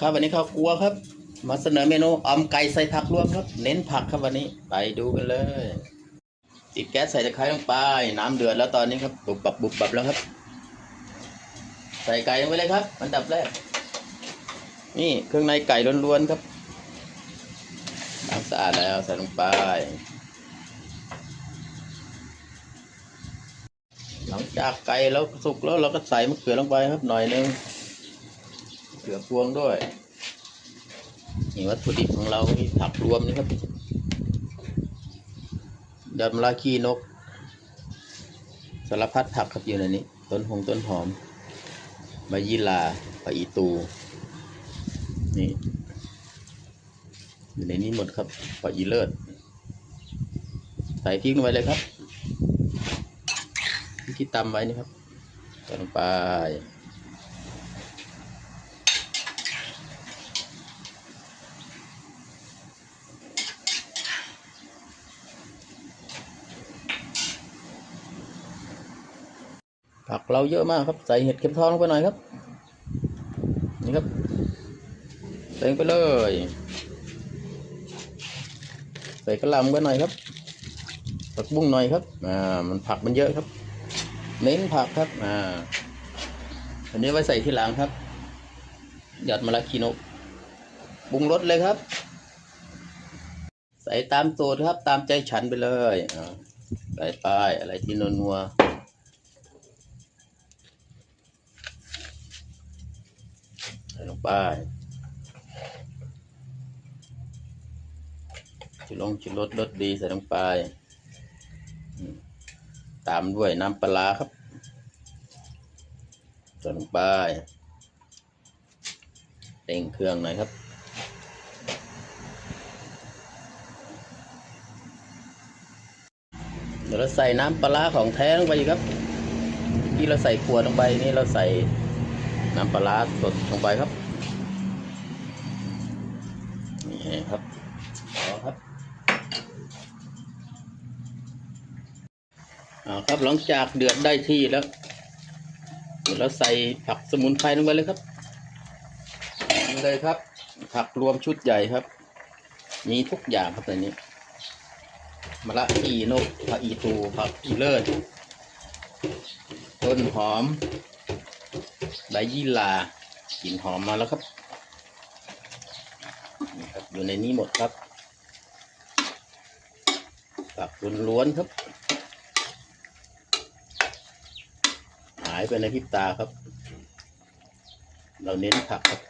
ครับวันนี้ข้าวกลัวครับ มาเสนอเมนูออมไก่ใส่ผักรวมครับ เน้นผักครับวันนี้ไปดูกันเลยติดแก๊สใส่ตะไคร้ลงไปน้ำเดือดแล้วตอนนี้ครับบุบบับบุบบับแล้วครับ ใส่ไก่ลงไปเลยครับอันดับแรก นี่เครื่องในไก่ล้วนๆครับล้าสะอาดแล้วใส่ลงไปหลังจากไก่แล้วสุกแล้วเราก็ใส่มะเขือลงไปครับหน่อยนึง เขือพวงด้วยนี่วัตถุดิบของเรามีผักรวมนี่ครับดมะระขี้นก สารพัดผักครับอยู่ในนี้ ต้นหงต้นหอมใบยี่หร่าใบอีตู นี่ อยู่ในนี้หมดครับใบอีเลิศใส่พริกลงไปเลยครับที่ตำไว้นี่ครับใส่ลงไป ผักเราเยอะมากครับ ใส่เห็ดเข็มทองลงไปหน่อยครับ นี่ครับใส่ไปเลย ใส่กระลำไปหน่อยครับ ผักบุ้งหน่อยครับ อ่า มันผักมันเยอะครับ เน้นผักครับ อ่า อันนี้ไว้ใส่ที่หลังครับ หยอดมะระคีโนกปรุงรสเลยครับ ใส่ตามสูตรครับ ตามใจฉันไปเลยอ่าใส่ไปอะไรที่นัวนัวใส่ ลงไปจุลงจุรสรสดีใส่ลงไป ตามด้วยน้ำปลาครับใส่ลงไปเต่งเครื่องหน่อยครับเดี๋ยวเราใส่น้ำปลาของแท้ลงไปครับที่เราใส่ขวดลงไปนี่เราใส่ น้ำปลาร้าสดลงไปครับ นี่ครับเอาครับเอาครับหลังจากเดือดได้ที่แล้วเดี๋ยวเราใส่ผักสมุนไพรลงไปเลยครับนี่เลยครับ ผักรวมชุดใหญ่ครับ มีทุกอย่างครับในนี้มะระอีนกผักอีตูผักอีเลิศต้นหอม ใบยี่ลากลิ่นหอมมาแล้วครับนี่ครับอยู่ในนี้หมดครับตักล้วนๆครับ หายไปในพริบตาครับ เราเน้นผักครับ